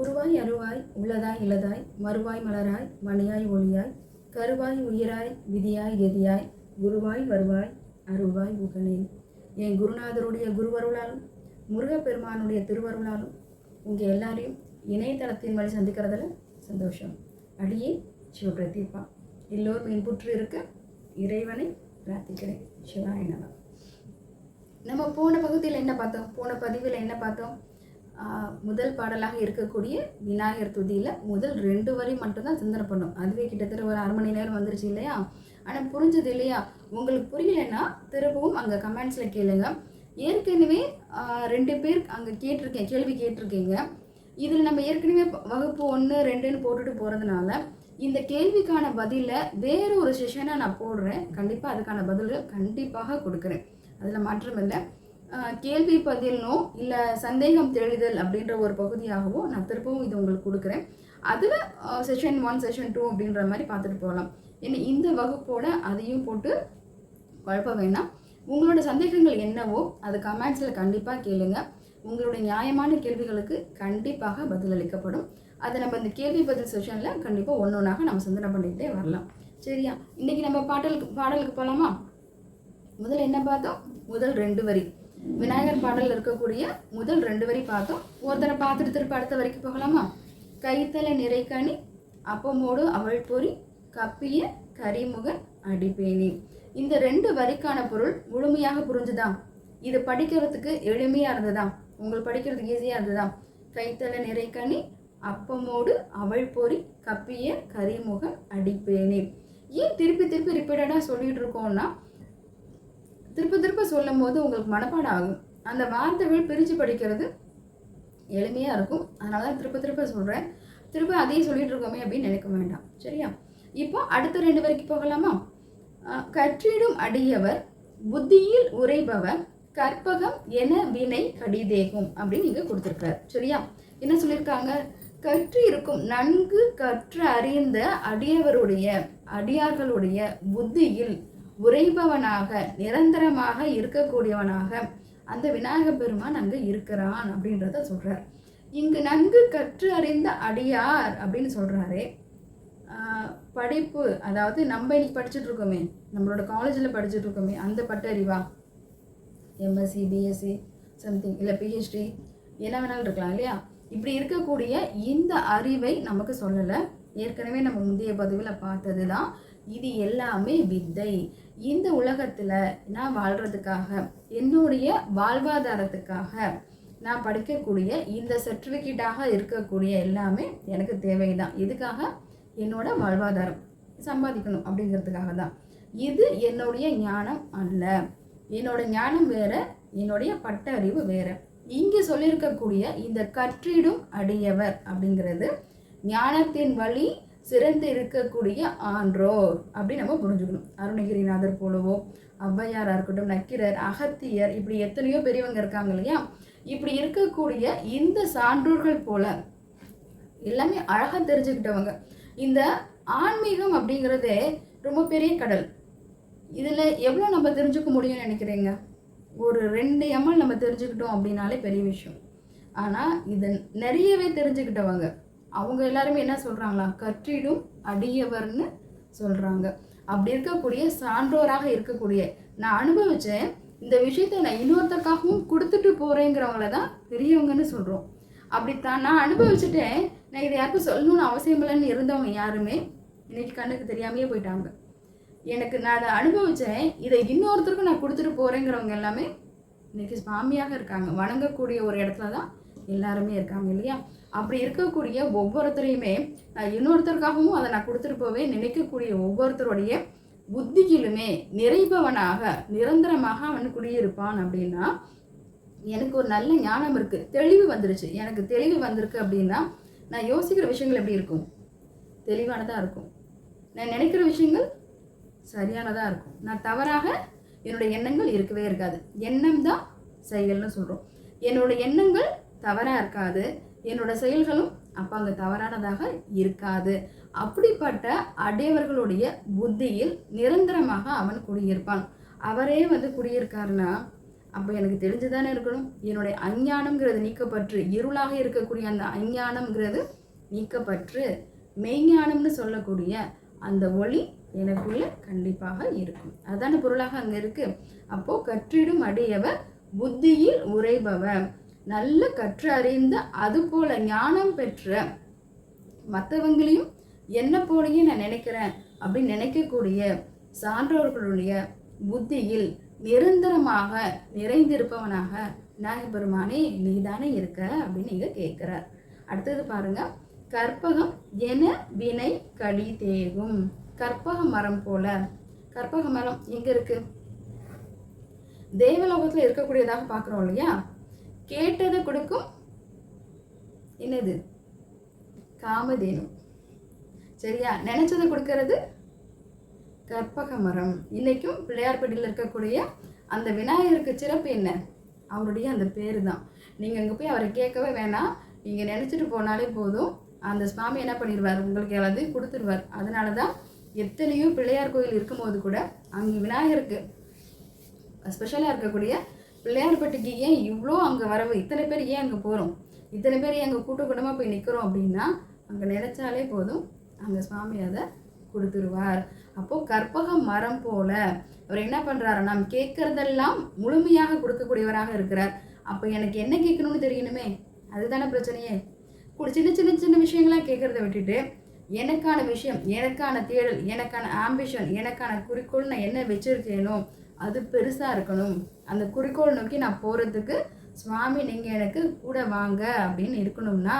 உருவாய் அருவாய் உள்ளதாய் இளதாய் மறுவாய் மலராய் மணியாய் ஒளியாய் கருவாய் உயிராய் விதியாய் கதியாய் குருவாய் வருவாய் அருள்வாய் உகனே என் குருநாதருடைய குருவருளாலும் முருகப்பெருமானுடைய திருவருளாலும் உங்கள் எல்லாரையும் இணையதளத்தின் வழி சந்திக்கிறதுல சந்தோஷம். அடியே சிவபிரதீபா எல்லோரும் இன்புற்று இருக்க இறைவனை பிரார்த்திக்கிறேன். சிவாய நம்ம போன பகுதியில் என்ன பார்த்தோம்? போன பதிவில் என்ன பார்த்தோம்? முதல் பாடலாக இருக்கக்கூடிய விநாயகர் துதியில் முதல் ரெண்டு வரி மட்டும்தான் சிந்தனை பண்ணும். அதுவே கிட்டத்தட்ட ஒரு அரை மணி நேரம் வந்துருச்சு இல்லையா? ஆனால் புரிஞ்சது இல்லையா? உங்களுக்கு புரியலைன்னா திரும்பவும் அங்கே கமெண்ட்ஸில் கேளுங்க. ஏற்கனவே ரெண்டு பேர் அங்கே கேட்டிருக்கேன் கேள்வி கேட்டிருக்கீங்க. இதில் நம்ம ஏற்கனவே வகுப்பு ஒன்று ரெண்டுன்னு போட்டுட்டு போகிறதுனால இந்த கேள்விக்கான பதிலை வேற ஒரு செஷனாக நான் போடுறேன். கண்டிப்பாக அதுக்கான பதில்கள் கண்டிப்பாக கொடுக்குறேன். அதில் மாற்றம் இல்லை. கேள்வி பதில்னோ இல்லை சந்தேகம் தெளிதல் அப்படின்ற ஒரு பகுதியாகவோ நான் திருப்பவும் இது உங்களுக்கு கொடுக்குறேன். அதில் செஷன் ஒன் செஷன் டூ அப்படின்ற மாதிரி பார்த்துட்டு போகலாம். ஏன்னா இந்த வகுப்போட அதையும் போட்டு குழப்ப வேணாம். உங்களோட சந்தேகங்கள் என்னவோ அது கமெண்ட்ஸில் கண்டிப்பாக கேளுங்க. உங்களுடைய நியாயமான கேள்விகளுக்கு கண்டிப்பாக பதிலளிக்கப்படும் அதை நம்ம இந்த கேள்வி பதில் செஷனில் கண்டிப்பாக ஒன்று ஒன்றாக நம்ம சிந்தனை பண்ணிக்கிட்டே வரலாம். சரியா? இன்னைக்கு நம்ம பாடலுக்கு பாடலுக்கு போகலாமா முதல்ல என்ன பார்த்தோம்? முதல் ரெண்டு வரி. விநாயகர் பாடலில் இருக்கக்கூடிய முதல் ரெண்டு வரி பார்த்தோம் ஒருத்தரை பார்த்துட்டு திருப்பி அடுத்த வரைக்கும் போகலாமா? கைத்தலை நிறைக்கனி அப்பமோடு அவள் பொறி கப்பிய கரிமுகன் அடிப்பேனி. இந்த ரெண்டு வரிக்கான பொருள் முழுமையாக புரிஞ்சுதா இது படிக்கிறதுக்கு எளிமையாக இருந்ததா உங்களுக்கு படிக்கிறதுக்கு ஈஸியாக இருந்ததா கைத்தலை நிறைக்கனி அப்பமோடு அவள் பொறி கப்பிய கரிமுகன் அடிப்பேனி. ஏன் திருப்பி திருப்பி ரிப்பீட்டடாக சொல்லிட்டு இருக்கோம்னா திருப்ப திருப்ப சொல்லும் போது உங்களுக்கு மனப்பாடம் ஆகும் அந்த வார்த்தைகள் பிரித்து படிக்கிறது எளிமையாக இருக்கும். அதனால தான் திருப்ப திருப்ப சொல்கிறேன் திருப்ப அதையும் சொல்லிட்டு இருக்கோமே அப்படின்னு நினைக்க வேண்டாம். சரியா? இப்போ அடுத்த ரெண்டு வரைக்கும் போகலாமா? கற்றிடும் அடியவர் புத்தியில் உரைபவர் கற்பகம் என வினை கடிதேகும் அப்படின்னு இங்கே கொடுத்துருக்காரு. சரியா? என்ன சொல்லியிருக்காங்க? கற்று இருக்கும் நன்கு கற்று அறிந்த அடியவருடைய அடியார்களுடைய புத்தியில் உரைபவனாக நிரந்தரமாக இருக்கக்கூடியவனாக அந்த விநாயக பெருமான் அங்கே இருக்கிறான் அப்படின்றத சொல்கிறார் இங்கு நன்கு கற்று அறிந்த அடியார் அப்படின்னு சொல்கிறாரே படிப்பு அதாவது நம்ம இன்னைக்கு படிச்சுட்டு இருக்கோமே நம்மளோட காலேஜில் படிச்சுட்டு இருக்கோமே அந்த பட்டறிவா? எம்எஸ்சி பிஎஸ்சி சம்திங் இல்லை பிஹெச்டி என்ன வேணாலும் இருக்கலாம் இல்லையா? இப்படி இருக்கக்கூடிய இந்த அறிவை நமக்கு சொல்லலை. ஏற்கனவே நம்ம முந்தைய பதிவில் பார்த்தது தான் இது எல்லாமே வித்தை. இந்த உலகத்தில் நான் வாழ்கிறதுக்காக என்னுடைய வாழ்வாதாரத்துக்காக நான் படிக்கக்கூடிய இந்த சர்டிஃபிகேட்டாக இருக்கக்கூடிய எல்லாமே எனக்கு தேவைதான். எதுக்காக? என்னோட வாழ்வாதாரம். சம்பாதிக்கணும் அப்படிங்கிறதுக்காக தான். இது என்னுடைய ஞானம் அல்ல. என்னோட ஞானம் வேற என்னுடைய பட்ட அறிவு வேற. இங்கே சொல்லியிருக்கக்கூடிய இந்த கற்றிடும் அடியவர் அப்படிங்கிறது ஞானத்தின் வழி சிறந்து இருக்கக்கூடிய ஆன்றோர் அப்படின்னு நம்ம புரிஞ்சுக்கணும். அருணகிரிநாதர் போலவோ ஔவையாராக இருக்கட்டும் நக்கீரர் அகத்தியர் இப்படி எத்தனையோ பெரியவங்க இருக்காங்க இல்லையா? இப்படி இருக்கக்கூடிய இந்த சான்றோர்கள் போல எல்லாமே அழகாக தெரிஞ்சுக்கிட்டவங்க. இந்த ஆன்மீகம் அப்படிங்கிறதே ரொம்ப பெரிய கடல். இதில் எவ்வளோ நம்ம தெரிஞ்சுக்க முடியும்னு நினைக்கிறீங்க? ஒரு ரெண்டு எம்எல் நம்ம தெரிஞ்சுக்கிட்டோம் அப்படின்னாலே பெரிய விஷயம். ஆனால் இதை நிறையவே தெரிஞ்சுக்கிட்டவங்க. அவங்க எல்லாருமே என்ன சொல்கிறாங்களா கற்றிடும் அடியவர்னு சொல்கிறாங்க அப்படி இருக்கக்கூடிய சான்றோராக இருக்கக்கூடிய நான் அனுபவித்தேன் இந்த விஷயத்த நான் இன்னொருத்தருக்காகவும் கொடுத்துட்டு போகிறேங்கிறவங்கள தான் பெரியவங்கன்னு சொல்கிறோம் அப்படித்தான் நான் அனுபவிச்சுட்டேன். நான் இதை யாருக்கும் சொல்லணும்னு அவசியம் இல்லைன்னு இருந்தவங்க யாருமே இன்னைக்கு கண்ணுக்கு தெரியாமையே போயிட்டாங்க. எனக்கு நான் அதை அனுபவித்தேன் இதை இன்னொருத்தருக்கும் நான் கொடுத்துட்டு போகிறேங்கிறவங்க எல்லாமே இன்னைக்கு சுவாமியாக இருக்காங்க. வணங்கக்கூடிய ஒரு இடத்துல தான் எல்லாருமே இருக்காங்க இல்லையா? அப்படி இருக்கக்கூடிய ஒவ்வொருத்தரையுமே நான் இன்னொருத்தருக்காகவும் அதை நான் கொடுத்துட்டு போவே நினைக்கக்கூடிய ஒவ்வொருத்தருடைய புத்தியிலுமே நிறைபவனாக நிரந்தரமாக அவன் குடியிருப்பான் அப்படின்னா எனக்கு ஒரு நல்ல ஞானம் இருக்குது தெளிவு வந்துருச்சு. எனக்கு தெளிவு வந்திருக்கு அப்படின்னா நான் யோசிக்கிற விஷயங்கள் எப்படி இருக்கும்? தெளிவானதாக இருக்கும். நான் நினைக்கிற விஷயங்கள் சரியானதாக இருக்கும். நான் தவறாக என்னுடைய எண்ணங்கள் இருக்கவே இருக்காது. எண்ணம் தான் செயல்னு சொல்கிறோம் என்னோட எண்ணங்கள் தவறாக இருக்காது. என்னோட செயல்களும் அப்போ அங்கே தவறானதாக இருக்காது. அப்படிப்பட்ட அடையவர்களுடைய புத்தியில் நிரந்தரமாக அவன் குடியிருப்பான். அவரே வந்து குடியிருக்காருன்னா அப்போ எனக்கு தெரிஞ்சு தானே இருக்கணும். என்னுடைய அஞ்ஞானம்ங்கிறது நீக்கப்பற்று. இருளாக இருக்கக்கூடிய அந்த அஞ்ஞானம்ங்கிறது நீக்கப்பற்று. மெய்ஞானம்னு சொல்லக்கூடிய அந்த ஒளி எனக்குள்ள கண்டிப்பாக இருக்கும். அதான பொருளாக அங்கே இருக்குது அப்போது கற்றிடும் அடியவர் புத்தியில் உரைபவர் நல்ல கற்று அறிந்த அது போல ஞானம் பெற்ற மற்றவங்களையும் என்ன போலயே நான் நினைக்கிறேன் அப்படின்னு நினைக்கக்கூடிய சான்றோர்களுடைய புத்தியில் நிரந்தரமாக நிறைந்திருப்பவனாக நாயபெருமானே நீதானே இருக்க அப்படின்னு இங்கே கேட்குறார். அடுத்தது பாருங்க கற்பகம் என வினை கடி தேகும். கற்பக மரம் போல. கற்பக மரம் எங்கே இருக்கு? தேவலோகத்தில் இருக்கக்கூடியதாக பார்க்குறோம் இல்லையா? கேட்டதை கொடுக்கும். என்னது? காமதேனு. சரியா? நினைச்சதை கொடுக்கறது கற்பக மரம் இன்னைக்கும் பிள்ளையார்பட்டியில் இருக்கக்கூடிய அந்த விநாயகருக்கு சிறப்பு என்ன? அவருடைய அந்த பேர் தான் நீங்கள் அங்கே போய் அவரை கேட்கவே வேணாம். நீங்கள் நினச்சிட்டு போனாலே போதும். அந்த சுவாமி என்ன பண்ணிடுவார்? உங்களுக்கு எல்லாத்தையும் கொடுத்துருவார். அதனால தான் எத்தனையோ பிள்ளையார் கோயில் இருக்கும்போது கூட அங்கே விநாயகருக்கு ஸ்பெஷலாக இருக்கக்கூடிய பிள்ளையார்பட்டிக்கு ஏன் இவ்வளோ அங்கே வரவு? இத்தனை பேர் ஏன் அங்கே போகிறோம் இத்தனை பேர் ஏன் அங்கே கூட்ட போய் நிற்கிறோம் அப்படின்னா அங்கே நினைச்சாலே போதும். அங்கே சுவாமி அதை கொடுத்துருவார். அப்போது கற்பக மரம் போல அவர் என்ன பண்ணுறாரு நாம் கேட்குறதெல்லாம் முழுமையாக கொடுக்கக்கூடியவராக இருக்கிறார். அப்போ எனக்கு என்ன கேட்கணும்னு தெரியணுமே? அதுதானே பிரச்சனையே. சின்ன சின்ன சின்ன விஷயங்களாக கேட்குறத விட்டுட்டு எனக்கான விஷயம் எனக்கான தேடல் எனக்கான ஆம்பிஷன் எனக்கான குறிக்கோள் நான் என்ன வச்சுருக்கேனோ அது பெருசாக இருக்கணும். அந்த குறிக்கோள் நோக்கி நான் போகிறதுக்கு சுவாமி நீங்கள் எனக்கு கூட வாங்க அப்படின்னு இருக்கணும்னா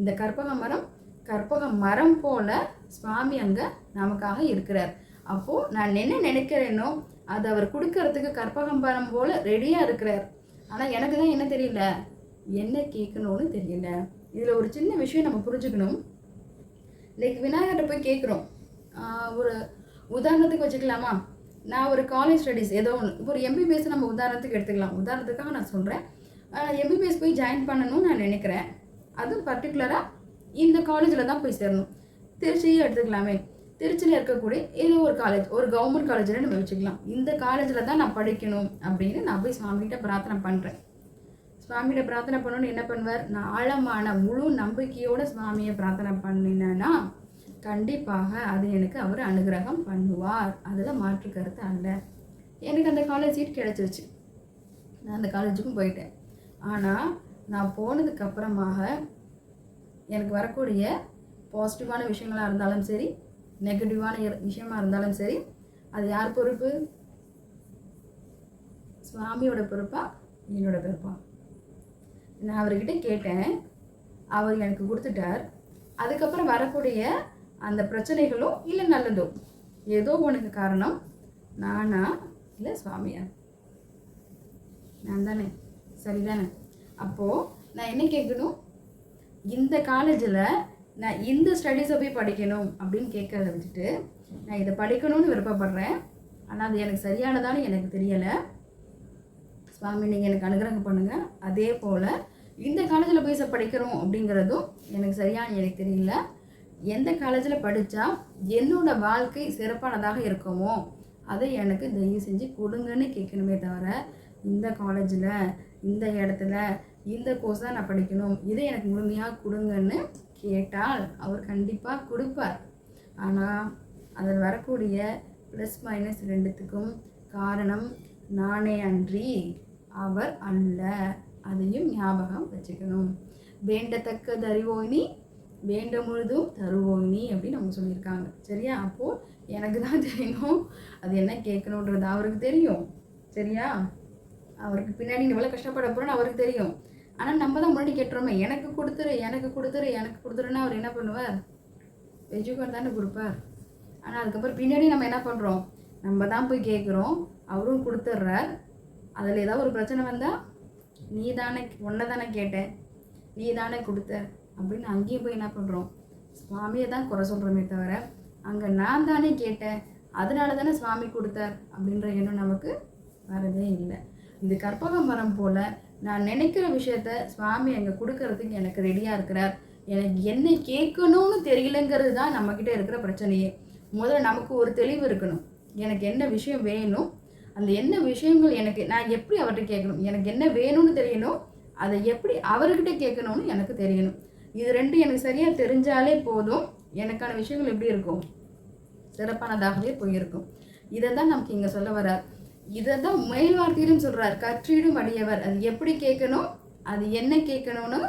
இந்த கற்பக மரம் கற்பக மரம் போல சுவாமி அங்கே நமக்காக இருக்கிறார். அப்போது நான் என்ன நினைக்கிறேனோ அது அவர் கொடுக்கறதுக்கு கற்பகம் மரம் போல ரெடியாக இருக்கிறார். ஆனால் எனக்கு தான் என்ன தெரியல? என்ன கேட்கணும்னு தெரியல. இதில் ஒரு சின்ன விஷயம் நம்ம புரிஞ்சுக்கணும். லைக் விநாயகர்கிட்ட போய் கேட்குறோம் ஒரு உதாரணத்துக்கு வச்சுக்கலாமா? நான் ஒரு காலேஜ் ஸ்டடீஸ் ஏதோ ஒன்று இப்போ ஒரு எம்பிபிஎஸ் நம்ம உதாரணத்துக்கு எடுத்துக்கலாம். உதாரணத்துக்காக நான் சொல்கிறேன் எம்பிபிஎஸ் போய் ஜாயின் பண்ணணும்னு நான் நினைக்கிறேன். அதுவும் பர்டிகுலராக இந்த காலேஜில் தான் போய் சேரணும். திருச்சியே எடுத்துக்கலாமே. திருச்சியில் இருக்கக்கூடிய ஏதோ ஒரு காலேஜ் ஒரு கவர்மெண்ட் காலேஜில் நம்ம வச்சுக்கலாம். இந்த காலேஜில் தான் நான் படிக்கணும் அப்படின்னு நான் போய் சுவாமிகிட்ட பிரார்த்தனை பண்ணுறேன் சுவாமிகிட்ட பிரார்த்தனை பண்ணணும்னு என்ன பண்ணுவார்? நான் ஆழமான முழு நம்பிக்கையோட சுவாமியை பிரார்த்தனை பண்ணினேன்னா கண்டிப்பாக அது எனக்கு அவர் அனுகிரகம் பண்ணுவார். அதில் மாற்று கருத்து அல்ல. எனக்கு அந்த காலேஜ் சீட் கிடச்சிருச்சு. நான் அந்த காலேஜுக்கும் போயிட்டேன். ஆனால் நான் போனதுக்கப்புறமாக எனக்கு வரக்கூடிய பாசிட்டிவான விஷயங்களாக இருந்தாலும் சரி நெகட்டிவான விஷயமாக விஷயமா இருந்தாலும் சரி அது யார் பொறுப்பு? சுவாமியோட பொறுப்பா? என்னோட பொறுப்பா? நான் அவர்கிட்ட கேட்டேன். அவர் எனக்கு கொடுத்துட்டார். அதுக்கப்புறம் வரக்கூடிய அந்த பிரச்சனைகளும் இல்லை நல்லதோ ஏதோ உனக்கு காரணம் நானா இல்லை சுவாமியா? நான் தானே சரிதானே. அப்போது நான் என்ன கேட்கணும்? இந்த காலேஜில் நான் இந்த ஸ்டடீஸை போய் படிக்கணும் அப்படின்னு கேட்கறத வச்சுட்டு நான் இதை படிக்கணும்னு விருப்பப்படுறேன். ஆனால் அது எனக்கு சரியானதான்னு எனக்கு தெரியலை. சுவாமி நீங்கள் எனக்கு அனுகிரகம் பண்ணுங்கள் அதே போல் இந்த காலேஜில் போய் சார் படிக்கிறோம் அப்படிங்கிறதும் எனக்கு சரியான எனக்கு தெரியல. எந்த காலேஜில் படித்தா என்னோடய வாழ்க்கை சிறப்பானதாக இருக்குமோ அதை எனக்கு தயவு செஞ்சு கொடுங்கன்னு கேட்கணுமே தவிர இந்த காலேஜில் இந்த இடத்துல இந்த கோர்ஸ் தான் நான் படிக்கணும். இதை எனக்கு முழுமையாக கொடுங்கன்னு கேட்டால் அவர் கண்டிப்பாக கொடுப்பார். ஆனால் அதில் வரக்கூடிய ப்ளஸ் மைனஸ் ரெண்டுத்துக்கும் காரணம் நானே அன்றி அவர் அல்ல. அதையும் ஞாபகம் வச்சுக்கணும். வேண்டத்தக்கது அறிவோய்னி வேண்ட முழுதும் தருவோய்னி அப்படின்னு அவங்க சொல்லியிருக்காங்க. சரியா? அப்போது எனக்கு தான் தெரியணும் அது என்ன கேட்கணுன்றது அவருக்கு தெரியும். சரியா? அவருக்கு பின்னாடி இவ்வளோ கஷ்டப்பட போகிறோன்னு அவருக்கு தெரியும். ஆனால் நம்ம தான் முன்னாடி கேட்டுறோமே எனக்கு கொடுத்துரு எனக்கு கொடுத்துரு எனக்கு கொடுத்துருன்னா அவர் என்ன பண்ணுவார்? எஜுகேட் தானே கொடுப்பார். ஆனால் அதுக்கப்புறம் பின்னாடி நம்ம என்ன பண்ணுறோம் நம்ம தான் போய் கேட்குறோம். அவரும் கொடுத்துட்றார் அதில் ஏதாவது ஒரு பிரச்சனை வந்தால் நீ தானே உன்னை தானே கேட்டேன். நீ தானே கொடுத்த. அப்படின்னு அங்கேயும் போய் என்ன பண்ணுறோம் சுவாமியை தான் குறை சொல்கிறோமே தவிர அங்கே நான் தானே கேட்டேன். அதனால தானே சுவாமி கொடுத்தார் அப்படின்ற எண்ணம் நமக்கு வரதே இல்லை. இந்த கற்பக மரம் போல் நான் நினைக்கிற விஷயத்த சுவாமி அங்கே கொடுக்கறதுக்கு எனக்கு ரெடியாக இருக்கிறார். எனக்கு என்ன கேட்கணும்னு தெரியலங்கிறது தான் நம்மக்கிட்ட இருக்கிற பிரச்சனையே. முதல்ல நமக்கு ஒரு தெளிவு இருக்கணும். எனக்கு என்ன விஷயம் வேணும்? அந்த என்ன விஷயங்கள் எனக்கு நான் எப்படி அவர்கிட்ட கேட்கணும்? எனக்கு என்ன வேணும்னு தெரியணும்? அதை எப்படி அவர்கிட்ட கேட்கணும்னு எனக்கு தெரியணும். இது ரெண்டும் எனக்கு சரியாக தெரிஞ்சாலே போதும். எனக்கான விஷயங்கள் எப்படி இருக்கும்? சிறப்பானதாகவே போயிருக்கும். இதை தான் நமக்கு இங்கே சொல்ல வரார் இதை தான் மேல் வார்த்தையிலும் சொல்கிறார் கற்றிடும் அடியவர். அது எப்படி கேட்கணும்? அது என்ன கேட்கணும்னு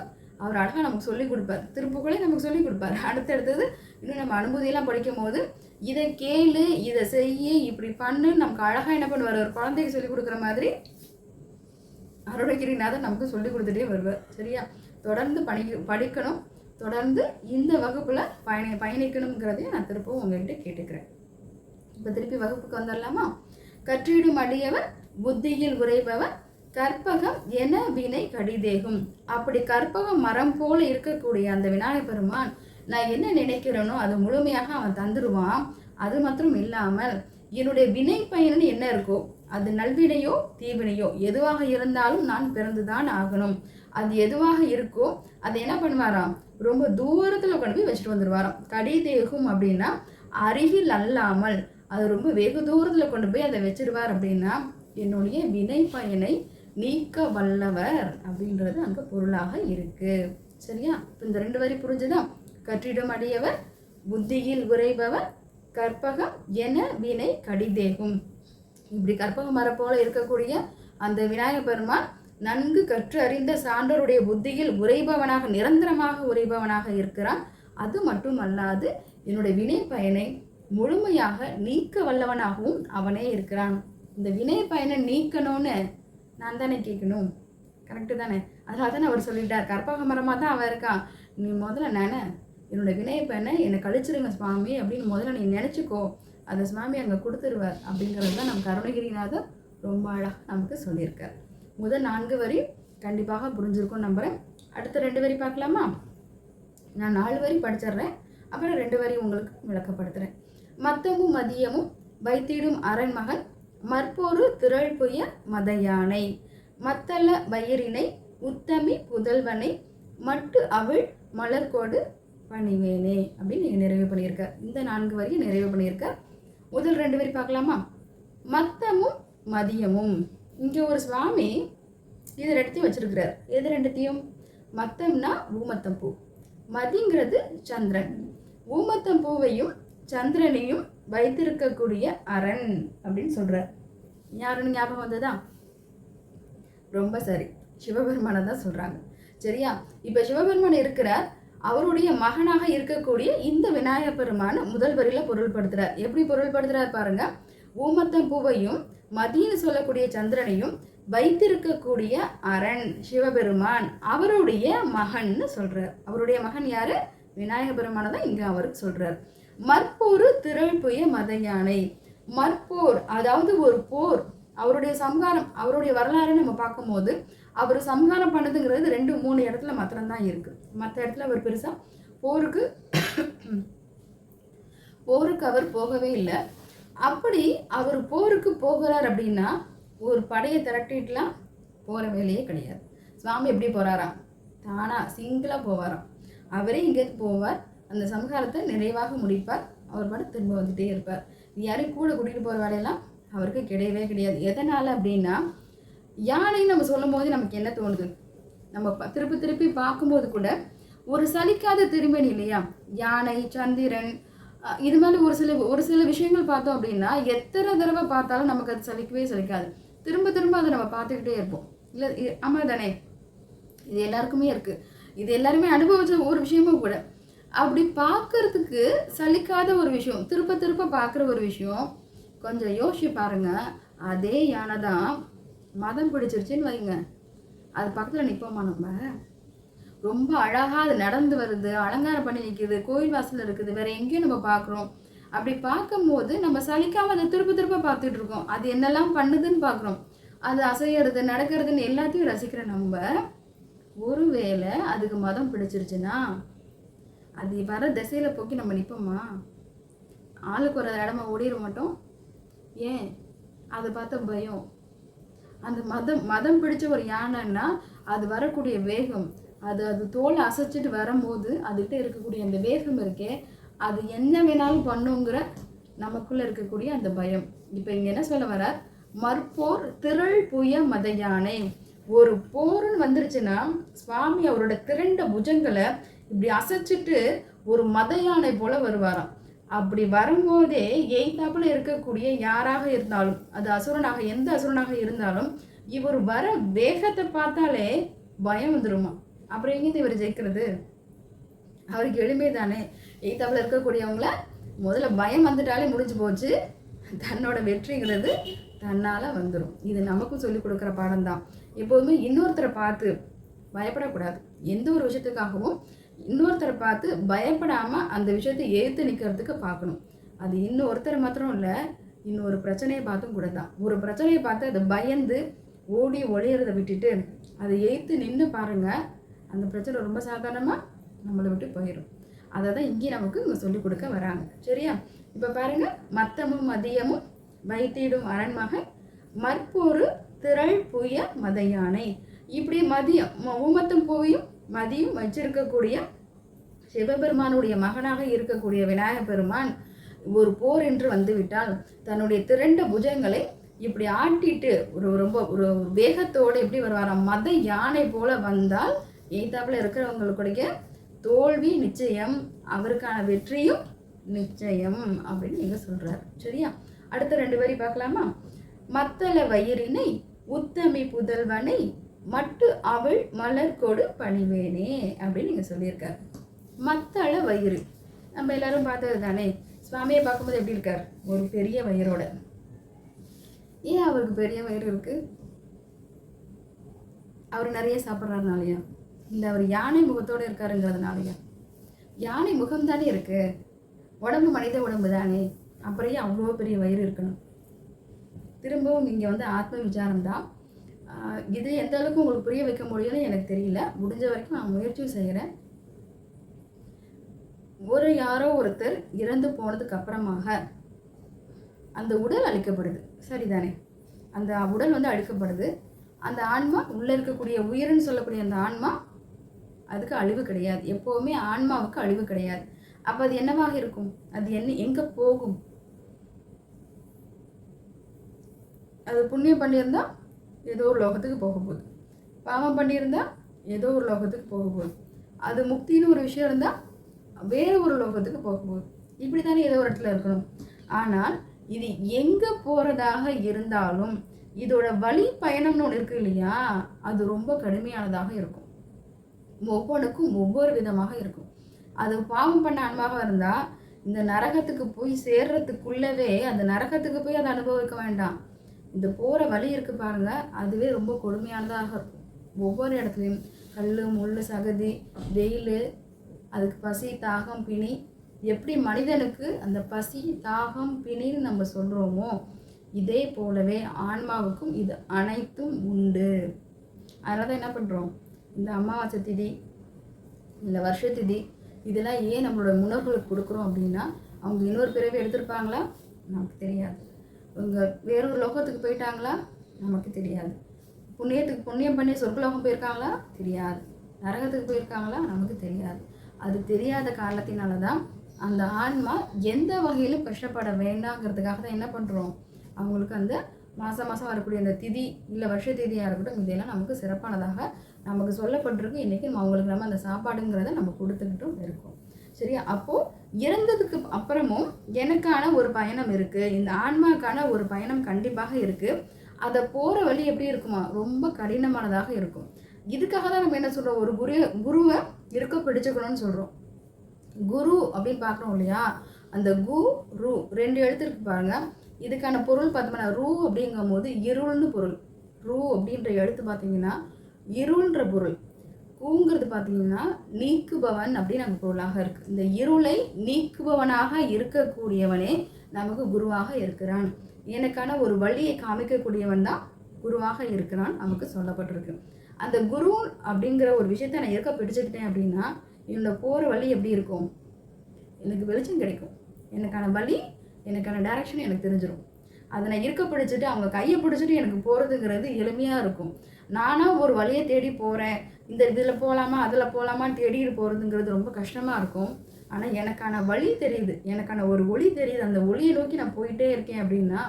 அவர் அழகாக நமக்கு சொல்லிக் கொடுப்பார். திருப்புகளே நமக்கு சொல்லிக் கொடுப்பார். அடுத்தடுத்தது இன்னும் நம்ம அனுபூதியெல்லாம் படிக்கும் போது இதை கேளு இதை செய்ய இப்படி பண்ணு. நமக்கு அழகாக என்ன பண்ணுவார்? ஒரு குழந்தைக்கு சொல்லி கொடுக்குற மாதிரி அருணகிரிநாதர் நமக்கு சொல்லி கொடுத்துட்டே வருவார். சரியா? தொடர்ந்து பணி படிக்கணும். தொடர்ந்து இந்த வகுப்பில் பயணி பயணிக்கணுங்கிறதையும் நான் திருப்பவும் உங்கள்கிட்ட கேட்டுக்கிறேன். இப்போ திருப்பி வகுப்புக்கு வந்துடலாமா? கற்றிடும் அடியவர் புத்தியில் உறைபவர் கற்பகம் என வினை கடிதேகும். அப்படி கற்பகம் மரம் போல இருக்கக்கூடிய அந்த விநாயகர் பெருமான் நான் என்ன நினைக்கிறேனோ அது முழுமையாக அவன் தந்துடுவான் அது மாத்திரம் இல்லாமல் என்னுடைய வினை பயன் என்ன இருக்கோ அது நல்வினையோ தீவினையோ எதுவாக இருந்தாலும் நான் பிறந்துதான் ஆகணும். அது எதுவாக இருக்கோ அதை என்ன பண்ணுவாராம்? ரொம்ப தூரத்தில் கொண்டு போய் வச்சுட்டு வந்துடுவாராம் கடி தேகும் அப்படின்னா அருகில் அல்லாமல் அது ரொம்ப வெகு தூரத்தில் கொண்டு போய் அதை வச்சிருவார் அப்படின்னா என்னுடைய வினை பயனை நீக்க வல்லவர் அப்படின்றது அங்கே பொருளாக இருக்கு. சரியா? இப்போ இந்த ரெண்டு வரி புரிஞ்சுதான் கற்றிடம் அடியவர் புத்தியில் உறைபவர் கற்பகம் என வினை கடிதேகும். இப்படி கற்பக மரம் போல இருக்கக்கூடிய அந்த விநாயக பெருமான் நன்கு கற்று அறிந்த சான்றோருடைய புத்தியில் உரைபவனாக நிரந்தரமாக உரைபவனாக இருக்கிறான். அது மட்டும் அல்லாது என்னுடைய வினை பயனை முழுமையாக நீக்க வல்லவனாகவும் அவனே இருக்கிறான். இந்த வினை பயனை நீக்கணும்னு நான் தானே கேட்கணும்? கரெக்டு தானே? அதனால தானே அவர் சொல்லிட்டார். கற்பக மரமாக தான் அவன் இருக்கான். நீ முதல்ல நினை. என்னோட வினை பயனை என்னை கழிச்சிருங்க சுவாமி அப்படின்னு முதல்ல நீ நினச்சிக்கோ. அந்த சுவாமி அங்கே கொடுத்துருவார் அப்படிங்கிறது தான் நம்ம கருணகிரிநாதர் ரொம்ப அழகாக நமக்கு சொல்லியிருக்கார். முதல் நான்கு வரி கண்டிப்பாக புரிஞ்சிருக்கும் நம்புகிறேன் அடுத்த ரெண்டு வரி பார்க்கலாமா? நான் நாலு வரி படிச்சிடுறேன். அப்புறம் ரெண்டு வரி உங்களுக்கு விளக்கப்படுத்துகிறேன் மத்தமும் மதியமும் வைத்திடும் அரண்மகன் மற்போரு திரள் புய மத யானை மத்தள வயிறினை உத்தமி புதல்வனை மட்டு அவள் மலர்கோடு பணிவேனே அப்படின்னு நீங்கள் நிறைவு பண்ணியிருக்க. இந்த நான்கு வரியும் நிறைவு பண்ணியிருக்க. முதல் ரெண்டு வரி பார்க்கலாமா? மத்தமும் மதியமும். இங்கே ஒரு சுவாமி இது ரெண்டுத்தையும் வச்சிருக்கிறார். எது ரெண்டுத்தையும்? மத்தம்னா ஊமத்தம் பூ. மதிங்கிறது சந்திரன். ஊமத்தம் பூவையும் சந்திரனையும் வைத்திருக்கக்கூடிய அரண் அப்படின்னு சொல்கிறார் யாருன்னு ஞாபகம் வந்ததா? ரொம்ப சரி. சிவபெருமானை தான் சொல்கிறாங்க சரியா? இப்போ சிவபெருமான் இருக்கிறார். அவருடைய மகனாக இருக்கக்கூடிய இந்த விநாயக பெருமான முதல் வரியில பொருள்படுத்துறார். எப்படி பொருள்படுத்துகிறார் பாருங்க. ஊமத்தம் பூவையும் மதியன்னு சொல்லக்கூடிய சந்திரனையும் வைத்திருக்கக்கூடிய அரண் சிவபெருமான் அவருடைய மகன்னு சொல்றார். அவருடைய மகன் யாரு? விநாயக பெருமான தான் இங்க அவருக்கு சொல்றார். மற்போரு திரள் புய மத யானை. மற்போர் அதாவது ஒரு போர் அவருடைய சம்ஹாரம் அவருடைய வரலாறு நம்ம பார்க்கும்போது அவர் சம்ஹாரம் பண்ணதுங்கிறது ரெண்டு மூணு இடத்துல மாத்திரம்தான் இருக்கு. மற்ற இடத்துல அவர் பெருசா போருக்கு போருக்கு அவர் போகவே இல்லை. அப்படி அவர் போருக்கு போகிறார் அப்படின்னா ஒரு படையை திரட்டிட்டுலாம் போகிற வேலையே கிடையாது. சுவாமி எப்படி போகிறாராம் தானா சிங்கிளாக போவாராம். அவரே இங்கேருந்து போவார். அந்த சம்ஹாரத்தை நிறைவாக முடிப்பார். அவர் பாட்டு திரும்ப வந்துட்டே இருப்பார். யாரையும் கூட கூட்டிகிட்டு போகிற வேலையெல்லாம் அவருக்கு கிடையவே கிடையாது. எதனால் அப்படின்னா யானைன்னு நம்ம சொல்லும் போது நமக்கு என்ன தோணுது? நம்ம திருப்பி திருப்பி பார்க்கும்போது கூட ஒரு சலிக்காத திருமணி இல்லையா? யானை சந்திரன் இது மாதிரி ஒரு சில ஒரு சில விஷயங்கள் பார்த்தோம் அப்படின்னா எத்தனை தடவை பார்த்தாலும் நமக்கு அது சலிக்கவே சலிக்காது. திரும்ப திரும்ப அதை நம்ம பார்த்துக்கிட்டே இருப்போம். இல்லை ஆமாம் தானே இது எல்லாருக்குமே இருக்குது இது எல்லாருமே அனுபவிச்ச ஒரு விஷயமும் கூட அப்படி பார்க்கறதுக்கு சலிக்காத ஒரு விஷயம் திருப்ப திருப்ப பார்க்குற ஒரு விஷயம் கொஞ்சம் யோசிச்சு பாருங்க. அதே யானை தான் மதம் பிடிச்சிருச்சுன்னு வைங்க. அது பக்கத்தில் நிற்போமா நம்ம? ரொம்ப அழகாக அது நடந்து வருது அலங்காரம் பண்ணி நிற்குது கோயில் வாசலில் இருக்குது வேற எங்கேயும் நம்ம பார்க்குறோம் அப்படி பார்க்கும்போது நம்ம சலிக்காமல் அதை திருப்ப திருப்ப பார்த்துட்டு இருக்கோம். அது என்னெல்லாம் பண்ணுதுன்னு பார்க்குறோம். அது அசையிறது நடக்கிறதுன்னு எல்லாத்தையும் ரசிக்கிற நம்ம ஒருவேளை அதுக்கு மதம் பிடிச்சிருச்சுன்னா அது வர திசையில் போக்கி நம்ம நிற்போமா ஆளுக்கு ஒரு இடமா ஓடிட மாட்டோம். ஏன்? அதை பார்த்த பயம். அந்த மதம் மதம் பிடிச்ச ஒரு யானைன்னா அது வரக்கூடிய வேகம். அது அது தோலை அசைச்சிட்டு வரும்போது அதுகிட்ட இருக்கக்கூடிய அந்த வேகம் இருக்கே அது என்ன வேணாலும் பண்ணுங்கிற நமக்குள்ளே இருக்கக்கூடிய அந்த பயம். இப்போ இங்கே என்ன சொல்ல வர மற்போர் திரள் புய மத யானை. ஒரு போர்னு வந்துருச்சுன்னா சுவாமி அவரோட திரண்ட புஜங்களை இப்படி அசைச்சிட்டு ஒரு மத யானை போல வருவாராம். அப்படி வரும்போதே எய்தாப்புல இருக்கக்கூடிய யாராக இருந்தாலும் அது அசுரனாக எந்த அசுரனாக இருந்தாலும் இவர் வர வேகத்தை பார்த்தாலே பயம் வந்துருமா? அப்புறம் எங்கேருந்து இவர் ஜெயிக்கிறது. அவருக்கு எளிமை தானே எய்தாப்புல இருக்கக்கூடியவங்கள முதல்ல பயம் வந்துட்டாலே முடிஞ்சு போச்சு. தன்னோட வெற்றிங்கிறது தன்னால் வந்துடும் இது நமக்கும் சொல்லிக் கொடுக்குற பாடம் தான் எப்போதுமே இன்னொருத்தரை பார்த்து பயப்படக்கூடாது. எந்த ஒரு விஷயத்துக்காகவும் இன்னொருத்தரை பார்த்து பயப்படாமல் அந்த விஷயத்தை ஏற்று நிற்கிறதுக்கு பார்க்கணும். அது இன்னொருத்தர் மாத்திரம் இல்லை இன்னொரு பிரச்சனையை பார்த்தும் கூட தான். ஒரு பிரச்சனையை பார்த்து அதை பயந்து ஓடி ஒளியறதை விட்டுட்டு அதை ஏற்று நின்று பாருங்கள் அந்த பிரச்சனை ரொம்ப சாதாரணமாக நம்மளை விட்டு போயிடும் அதை தான் இங்கே நமக்கு இங்கே சொல்லிக் கொடுக்க வராங்க. சரியா? இப்போ பாருங்கள் மத்தமும் மதியமும் வைத்திடும் அரண்மகன் மற்போரு திரள் புய மத யானை இப்படி மதியம் ம- போயும் மதியம் வச்சிருக்கக்கூடிய சிவபெருமானுடைய மகனாக இருக்கக்கூடிய விநாயக பெருமான் ஒரு போர் என்று வந்துவிட்டால் தன்னுடைய திரண்ட புஜங்களை இப்படி ஆட்டிட்டு ஒரு ரொம்ப ஒரு வேகத்தோடு எப்படி வருவாராம்? மத யானை போல வந்தால் எய்தாப்பில் இருக்கிறவங்களுடைய தோல்வி நிச்சயம் அவருக்கான வெற்றியும் நிச்சயம் அப்படின்னு நீங்கள் சொல்கிறார் சரியா? அடுத்த ரெண்டு வரி பார்க்கலாமா? மத்தள வயிறினை உத்தமி புதல்வனை மட்டு அவள் மலர் கொடு பணிவேனே அப்படின்னு நீங்கள் சொல்லியிருக்காரு. மத்தள வயிறு. நம்ம எல்லாரும் பார்த்தது தானே? சுவாமியை பார்க்கும்போது எப்படி இருக்கார்? ஒரு பெரிய வயிறோட. ஏன் அவருக்கு பெரிய வயிறு இருக்கு? அவர் நிறைய சாப்பிட்றாருனாலையா? இல்லை அவர் யானை முகத்தோடு இருக்காருங்கிறதுனாலையா? யானை முகம் தானே இருக்கு. உடம்பு மனித உடம்பு தானே. அப்புறம் ஏன் அவ்வளோ பெரிய வயிறு இருக்கணும். திரும்பவும் இங்கே வந்து ஆத்ம விசாரம் தான் இது எந்த அளவுக்கு உங்களுக்கு புரிய வைக்க முடியும்னு எனக்கு தெரியல. முடிஞ்ச வரைக்கும் நான் முயற்சியும் செய்கிறேன். ஒரு யாரோ ஒருத்தர் இறந்து போனதுக்கு அப்புறமாக அந்த உடல் அழிக்கப்படுது. சரிதானே? அந்த உடல் வந்து அழிக்கப்படுது. அந்த ஆன்மா உள்ளே இருக்கக்கூடிய உயிர்னு சொல்லக்கூடிய அந்த ஆன்மா அதுக்கு அழிவு கிடையாது. எப்போவுமே ஆன்மாவுக்கு அழிவு கிடையாது. அப்போ அது என்னவாக இருக்கும்? அது என்ன எங்கே போகும்? அது புண்ணியம் பண்ணியிருந்தால் ஏதோ ஒரு லோகத்துக்கு போக போகுது. பாவம் பண்ணியிருந்தால் ஏதோ ஒரு லோகத்துக்கு போக போகுது. அது முக்தின்னு ஒரு விஷயம் இருந்தால் வேறு ஒரு லோகத்துக்கு போக போகுது. இப்படி தானே ஏதோ ஒரு இடத்துல இருக்கணும். ஆனால் இது எங்கே போகிறதாக இருந்தாலும் இதோட வழி பயணம்னு ஒன்று இருக்கு இல்லையா? அது ரொம்ப கடுமையானதாக இருக்கும். ஒவ்வொன்றுக்கும் ஒவ்வொரு விதமாக இருக்கும். அது பாவம் பண்ண அன்பாக இருந்தால் இந்த நரகத்துக்கு போய் சேர்றதுக்குள்ளவே அந்த நரகத்துக்கு போய் அதை அனுபவிக்க வேண்டாம். இந்த போகிற வழி இருக்குது பாருங்க. அதுவே ரொம்ப கொடுமையானதாக இருக்கும். ஒவ்வொரு இடத்துலையும் கல் முள் சகதி வெயில் அதுக்கு பசி தாகம் பிணி. எப்படி மனிதனுக்கு அந்த பசி தாகம் பிணின்னு நம்ம சொல்கிறோமோ இதே போலவே ஆன்மாவுக்கும் இது அனைத்தும் உண்டு. அதனால் தான் என்ன பண்ணுறோம் இந்த அமாவாசை திதி இந்த வருஷ திதி இதெல்லாம் ஏன் நம்மளோட முன்னோர்களுக்கு கொடுக்குறோம் அப்படின்னா அவங்க இன்னொரு பிறவி எடுத்திருப்பாங்களா? நமக்கு தெரியாது. இவங்க வேறொரு லோகத்துக்கு போயிட்டாங்களா? நமக்கு தெரியாது. புண்ணியத்துக்கு புண்ணியம் பண்ணி சொர்க்கலோகம் போயிருக்காங்களா? தெரியாது. நரகத்துக்கு போயிருக்காங்களா? நமக்கு தெரியாது. அது தெரியாத காரணத்தினால தான் அந்த ஆன்மா எந்த வகையிலும் கஷ்டப்பட வேண்டாங்கிறதுக்காக தான் என்ன பண்ணுறோம் அவங்களுக்கு அந்த மாதம் மாதம் வரக்கூடிய அந்த திதி இல்லை வருஷ திதியாக இருக்கட்டும் இதெல்லாம் நமக்கு சிறப்பானதாக நமக்கு சொல்லப்பட்டிருக்கு. இன்றைக்கி நம்ம அவங்களுக்கு நம்ம அந்த சாப்பாடுங்கிறத நம்ம கொடுத்துக்கிட்டும் இருக்கோம். சரியா? அப்போது இறந்ததுக்கு அப்புறமும் எனக்கான ஒரு பயணம் இருக்குது இந்த ஆன்மாக்கான ஒரு பயணம் கண்டிப்பாக இருக்குது அதை போகிற வழி எப்படி இருக்குமா? ரொம்ப கடினமானதாக இருக்கும். இதுக்காக தான் நம்ம என்ன சொல்கிறோம் ஒரு குரு குருவை இருக்க பிடிச்சுக்கணும்னு சொல்கிறோம் குரு அப்படின்னு பார்க்குறோம் இல்லையா? அந்த கு ரு ரெண்டு எழுத்து இருக்கு பாருங்க. இதுக்கான பொருள் பார்த்தோம்னா ரூ அப்படிங்கும் போது இருள்னு பொருள். ரூ அப்படின்ற எழுத்து பார்த்தீங்கன்னா இருள்ன்ற பொருள். பூங்கிறது பார்த்தீங்கன்னா நீக்குபவன் அப்படின்னு நமக்கு பொருளாக இருக்குது இந்த இருளை நீக்குபவனாக இருக்கக்கூடியவனே நமக்கு குருவாக இருக்கிறான். எனக்கான ஒரு வழியை காமிக்கக்கூடியவன் தான் குருவாக இருக்கிறான் நமக்கு சொல்லப்பட்டிருக்கு. அந்த குரு அப்படிங்கிற ஒரு விஷயத்தை நான் இருக்க பிடிச்சிக்கிட்டேன் அப்படின்னா என்னோட போகிற வழி எப்படி இருக்கும்? எனக்கு வெளிச்சம் கிடைக்கும். எனக்கான வழி எனக்கான டைரக்ஷன் எனக்கு தெரிஞ்சிடும் அதை நான் இருக்க பிடிச்சிட்டு அவங்க கையை பிடிச்சிட்டு எனக்கு போகிறதுங்கிறது எளிமையாக இருக்கும். நானாக ஒரு வழியை தேடி போகிறேன் இந்த இதில் போகலாமா அதில் போகலாமான்னு தேடிட்டு போகிறதுங்கிறது ரொம்ப கஷ்டமாக இருக்கும். ஆனால் எனக்கான வழி தெரியுது. எனக்கான ஒரு ஒளி தெரியுது. அந்த ஒளியை நோக்கி நான் போயிட்டே இருக்கேன் அப்படின்னா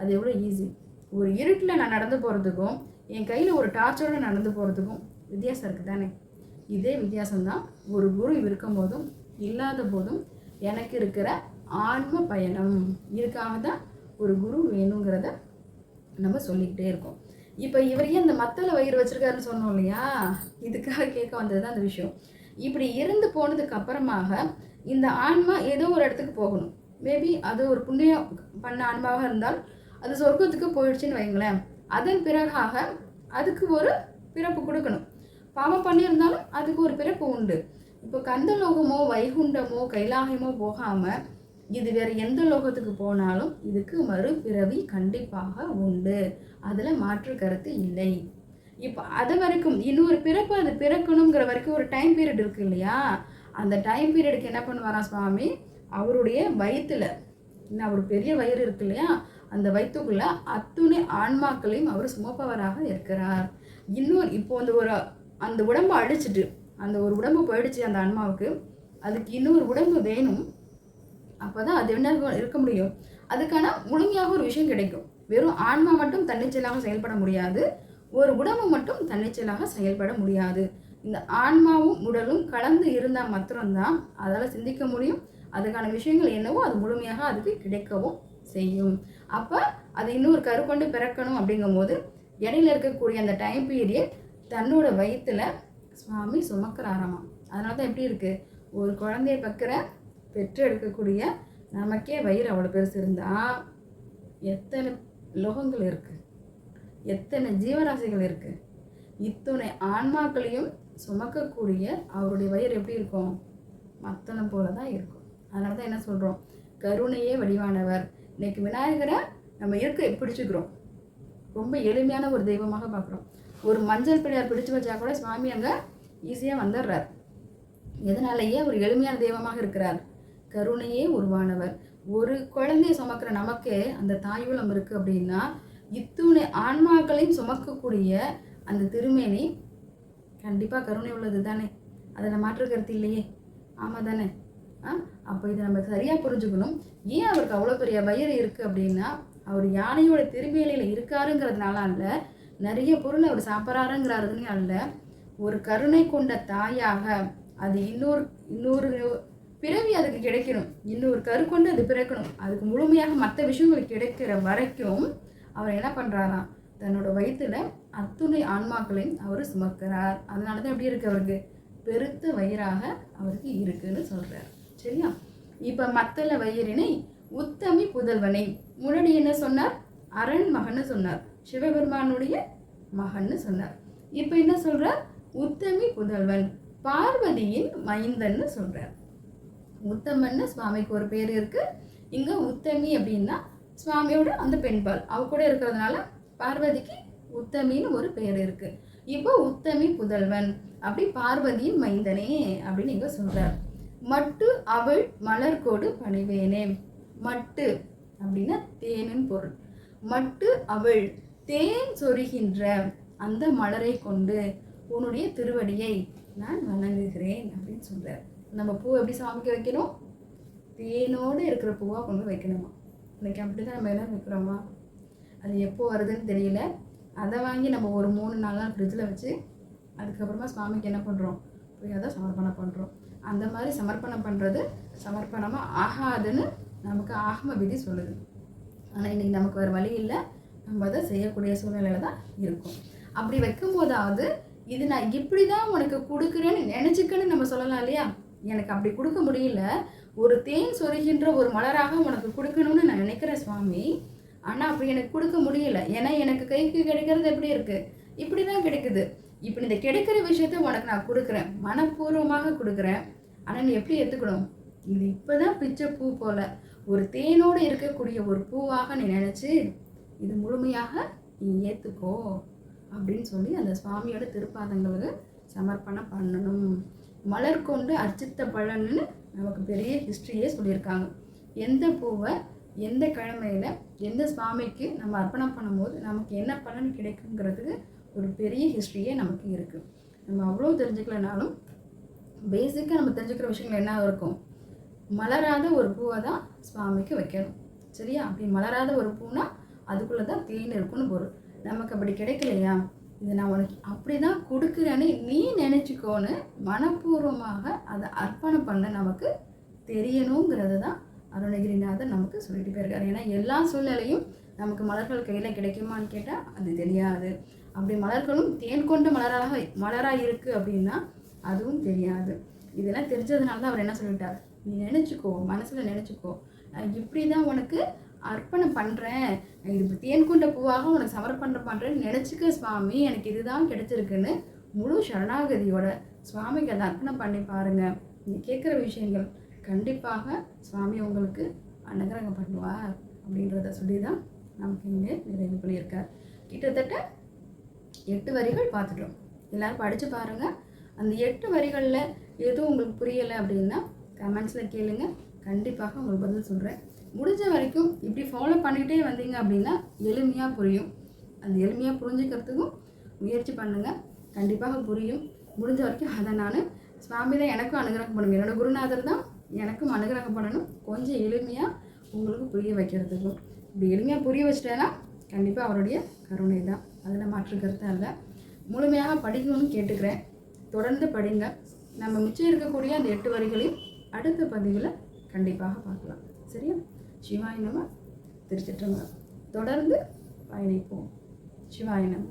அது எவ்வளோ ஈஸி ஒரு இருட்டில் நான் நடந்து போகிறதுக்கும் என் கையில் ஒரு டார்ச்சோடு நடந்து போகிறதுக்கும் வித்தியாசம் இருக்குது தானே இதே வித்தியாசம்தான். ஒரு குரு இருக்கும் போதும் இல்லாத போதும் எனக்கு இருக்கிற ஆன்ம பயணம். இதுக்காக தான் ஒரு குரு வேணுங்கிறத நம்ம சொல்லிக்கிட்டே இருக்கோம். இப்போ இவர் ஏன் இந்த மத்தள வயிறு வச்சிருக்காருன்னு சொன்னோம் இல்லையா? இதுக்காக கேட்க வந்தது தான் அந்த விஷயம். இப்படி இருந்து போனதுக்கு அப்புறமாக இந்த ஆன்மா ஏதோ ஒரு இடத்துக்கு போகணும். மேபி அது ஒரு புண்ணியம் பண்ண ஆன்மாவாக இருந்தால் அது சொர்க்கத்துக்கு போயிடுச்சுன்னு வைங்களேன். அதன் பிறகாக அதுக்கு ஒரு பிறப்பு கொடுக்கணும். பாவம் பண்ணியிருந்தாலும் அதுக்கு ஒரு பிறப்பு உண்டு. இப்போ கந்தலோகமோ வைகுண்டமோ கைலாயமோ போகாமல் இது வேறு எந்த லோகத்துக்கு போனாலும் இதுக்கு மறுபிறவி கண்டிப்பாக உண்டு. அதில் மாற்று கருத்து இல்லை. இப்போ அது வரைக்கும் இன்னொரு பிறப்பு அது பிறக்கணுங்கிற வரைக்கும் ஒரு டைம் பீரியட் இருக்கு இல்லையா? அந்த டைம் பீரியடுக்கு என்ன பண்ணுவாராம் சுவாமி? அவருடைய வயிற்றுல இன்னும் அவர் பெரிய வயிறு இருக்கு இல்லையா? அந்த வயிற்றுக்குள்ளே அத்துணை ஆன்மாக்களையும் அவர் சுமப்பவராக இருக்கிறார். இன்னொரு இப்போ அந்த ஒரு அந்த உடம்பை அடிச்சிட்டு அந்த ஒரு உடம்பு போயிடுச்சு அந்த ஆன்மாவுக்கு அதுக்கு இன்னொரு உடம்பு வேணும். அப்போ தான் அது என்ன இருக்க முடியும்? அதுக்கான முழுமையாக ஒரு விஷயம் கிடைக்கும். வெறும் ஆன்மா மட்டும் தன்னிச்சலாக செயல்பட முடியாது. ஒரு உடம்பு மட்டும் தன்னிச்சலாக செயல்பட முடியாது. இந்த ஆன்மாவும் உடலும் கலந்து இருந்தால் மாத்திரம்தான் அதால் சிந்திக்க முடியும். அதுக்கான விஷயங்கள் என்னவோ அது முழுமையாக அதுக்கு கிடைக்கவும் செய்யும். அப்போ அது இன்னொரு கருக்கொண்டு பிறக்கணும் அப்படிங்கும்போது இடையில இருக்கக்கூடிய அந்த டைம் பீரியட் தன்னோட வயிற்றுல சுவாமி சுமக்கிறாராமா? அதனால தான் எப்படி இருக்குது ஒரு குழந்தைய பக்கிற பெற்று எடுக்கக்கூடிய நமக்கே வயிறு அவ்வளோ பெருசு இருந்தால் எத்தனை லோகங்கள் இருக்குது எத்தனை ஜீவராசிகள் இருக்குது இத்தனை ஆன்மாக்களையும் சுமக்கக்கூடிய அவருடைய வயிறு எப்படி இருக்கும்? மத்தனை போல தான் இருக்கும். அதனால தான் என்ன சொல்கிறோம் கருணையே வடிவானவர். இன்னைக்கு விநாயகரை நம்ம இருக்க பிடிச்சிக்கிறோம். ரொம்ப எளிமையான ஒரு தெய்வமாக பார்க்குறோம். ஒரு மஞ்சள் பிள்ளையார் பிடிச்சு வச்சா கூட சுவாமி அங்கே ஈஸியாக வந்துடுறார். எதனாலேயே ஒரு எளிமையான தெய்வமாக இருக்கிறார்? கருணையே உருவானவர். ஒரு குழந்தையை சுமக்கிற நமக்கு அந்த தாயுளம் இருக்குது அப்படின்னா இத்துணை ஆன்மாக்களையும் சுமக்கக்கூடிய அந்த திருமேனி கண்டிப்பாக கருணை உள்ளது தானே? அதில் மாற்று கருத்து இல்லையே. ஆமாம் தானே? ஆ? அப்போ இதை நம்ம சரியாக புரிஞ்சுக்கணும். ஏன் அவருக்கு அவ்வளோ பெரிய வயிறு இருக்குது அப்படின்னா அவர் யானையோட திருமேலையில் இருக்காருங்கிறதுனால அல்ல நிறைய பொருள் அவர் சாப்பிட்றாருங்கிறதுலையும் அல்ல ஒரு கருணை கொண்ட தாயாக அது இன்னொரு இன்னொரு பிறவி அதுக்கு கிடைக்கணும். இன்னொரு கரு கொண்டு அது பிறக்கணும். அதுக்கு முழுமையாக மற்ற விஷயங்கள் கிடைக்கிற வரைக்கும் அவர் என்ன பண்ணுறாராம் தன்னோட வயிற்றுல அத்துணை ஆன்மாக்களையும் அவர் சுமக்கிறார். அதனால தான் எப்படி இருக்கு அவருக்கு? பெருத்த வயிறாக அவருக்கு இருக்குன்னு சொல்கிறார் சரியா? இப்போ மத்தள வயிறினை உத்தமி புதல்வனை முன்னாடி என்ன சொன்னார்? அரண் மகன்னு சொன்னார். சிவபெருமானுடைய மகன்னு சொன்னார். இப்போ என்ன சொல்கிறார் உத்தமி புதல்வன் பார்வதியின் மைந்தன்னு சொல்கிறார் உத்தமன்னு சுவாமிக்கு ஒரு பேர் இருக்குது இங்கே உத்தமி அப்படின்னா சுவாமியோட அந்த பெண்பால். அவ கூட இருக்கிறதுனால பார்வதிக்கு உத்தமின்னு ஒரு பேர் இருக்குது இப்போ உத்தமி புதல்வன். அப்படி பார்வதியின் மைந்தனே அப்படின்னு இங்கே சொல்கிறார் மட்டு அவள் மலர்கோடு பணிவேனே. மட்டு அப்படின்னா தேனின் பொருள். மட்டு அவள் தேன் சொருகின்ற அந்த மலரை கொண்டு உன்னுடைய திருவடியை நான் வணங்குகிறேன் அப்படின்னு சொல்கிறார் நம்ம பூ எப்படி சாமிக்கு வைக்கணும்? தேனோடு இருக்கிற பூவாக கொண்டு வைக்கணுமா? இன்றைக்கி அப்படி தான் நம்ம எல்லாம் வைக்கிறோமா? அது எப்போ வருதுன்னு தெரியல. அதை வாங்கி நம்ம ஒரு மூணு நாளாக ஃப்ரிட்ஜில் வச்சு அதுக்கப்புறமா சுவாமிக்கு என்ன பண்ணுறோம் போய் அதை சமர்ப்பணம் பண்ணுறோம் அந்த மாதிரி சமர்ப்பணம் பண்ணுறது சமர்ப்பணமாக ஆகாதுன்னு நமக்கு ஆகம விதி சொல்லுது. ஆனால் இன்றைக்கி நமக்கு வேறு வழி இல்லை. நம்ம அதை செய்யக்கூடிய சூழ்நிலையில தான் இருக்கும். அப்படி வைக்கும்போதாவது இது நான் இப்படி தான் உனக்கு கொடுக்குறேன்னு நினச்சிக்கன்னு நம்ம சொல்லலாம் இல்லையா? எனக்கு அப்படி கொடுக்க முடியல. ஒரு தேன் சொருகின்ற ஒரு மலராக உனக்கு கொடுக்கணும்னு நான் நினைக்கிறேன் சுவாமி. ஆனால் அப்படி எனக்கு கொடுக்க முடியல. ஏன்னா எனக்கு கைக்கு கிடைக்கிறது எப்படி இருக்குது இப்படி தான் கிடைக்குது. இப்போ இந்த கிடைக்கிற விஷயத்த உனக்கு நான் கொடுக்குறேன். மனப்பூர்வமாக கொடுக்குறேன். ஆனால் நீ எப்படி எடுத்துக்கணும் இது இப்போ தான் பிச்சை பூ போல். ஒரு தேனோடு இருக்கக்கூடிய ஒரு பூவாக நீ நினச்சி இது முழுமையாக நீ ஏற்றுக்கோ அப்படின்னு சொல்லி அந்த சுவாமியோட திருப்பாதங்களுக்கு சமர்ப்பணம் பண்ணணும். மலர் கொண்டு அர்ச்சித்த பலன்னு நமக்கு பெரிய ஹிஸ்ட்ரியே சொல்லியிருக்காங்க. எந்த பூவை எந்த கிழமையில் எந்த சுவாமிக்கு நம்ம அர்ப்பணம் பண்ணும்போது நமக்கு என்ன பலன் கிடைக்குங்கிறதுக்கு ஒரு பெரிய ஹிஸ்ட்ரியே நமக்கு இருக்குது நம்ம அவ்வளோ தெரிஞ்சுக்கலனாலும் பேசிக்காக நம்ம தெரிஞ்சுக்கிற விஷயங்கள் என்ன இருக்கும்? மலராத ஒரு பூவை தான் சுவாமிக்கு வைக்கணும். சரியா? அப்படி மலராத ஒரு பூனா அதுக்குள்ளே தான் தேன் இருக்குன்னு பொருள். நமக்கு அப்படி கிடைக்கலையா? இது நான் உனக்கு அப்படி தான் கொடுக்குறேன்னு நீ நினச்சிக்கோன்னு மனப்பூர்வமாக அதை அர்ப்பணம் பண்ண நமக்கு தெரியணுங்கிறது தான் அருணகிரிநாதர் நமக்கு சொல்லிட்டு போயிருக்காரு. ஏன்னா எல்லா சூழ்நிலையும் நமக்கு மலர்கள் கையில் கிடைக்குமான்னு கேட்டால் அது தெரியாது. அப்படி மலர்களும் தேன் கொண்ட மலராக மலராக இருக்குது அப்படின்னா அதுவும் தெரியாது. இதெல்லாம் தெரிஞ்சதுனால தான் அவர் என்ன சொல்லிட்டார்? நீ நினச்சிக்கோ மனசில் நினச்சிக்கோ. நான் இப்படி தான் உனக்கு அர்ப்பணம் பண்ணுறேன் இது தேன்கொண்ட பூவாக உனக்கு சமர்ப்பணம் பண்ணுறேன்னு நினச்சிக்க சுவாமி எனக்கு இதுதான் கிடைச்சிருக்குன்னு முழு சரணாகதியோட சுவாமிக்கு அதை அர்ப்பணம் பண்ணி பாருங்கள் நீங்கள் கேட்குற விஷயங்கள் கண்டிப்பாக சுவாமி உங்களுக்கு அனுகிரகம் பண்ணுவார் அப்படின்றத சொல்லி தான் நமக்கு இங்கே நிறைவு பண்ணியிருக்கார். கிட்டத்தட்ட எட்டு வரிகள் பார்த்துட்டோம். எல்லோரும் படித்து பாருங்கள் அந்த எட்டு வரிகளில் எதுவும் உங்களுக்கு புரியலை அப்படின்னா கமெண்ட்ஸில் கேளுங்கள் கண்டிப்பாக உங்களுக்கு பதில் சொல்கிறேன் முடிஞ்ச வரைக்கும் இப்படி ஃபாலோ பண்ணிக்கிட்டே வந்தீங்க அப்படின்னா எளிமையாக புரியும். அந்த எளிமையாக புரிஞ்சுக்கிறதுக்கும் முயற்சி பண்ணுங்கள் கண்டிப்பாக புரியும். முடிஞ்ச வரைக்கும் அதை நான் சுவாமி தான் எனக்கும் அனுகிரகம் பண்ணுங்க. என்னோடய குருநாதர் தான் எனக்கும் அனுகிரகம் பண்ணணும். கொஞ்சம் எளிமையாக உங்களுக்கு புரிய வைக்கிறதுக்கும். இப்படி எளிமையாக புரிய வச்சிட்டேன்னா கண்டிப்பாக அவருடைய கருணை தான். அதில் மாற்று கருத்து அல்ல. முழுமையாக படிக்கணும்னு கேட்டுக்கிறேன். தொடர்ந்து படிங்க. நம்ம மிச்சம் இருக்கக்கூடிய அந்த எட்டு வரிகளையும் அடுத்த பதிவில் கண்டிப்பாக பார்க்கலாம். சரியா? சிவாயினமாக திருச்சிட்டுருங்க தொடர்ந்து பயணிப்போம். சிவாயினம்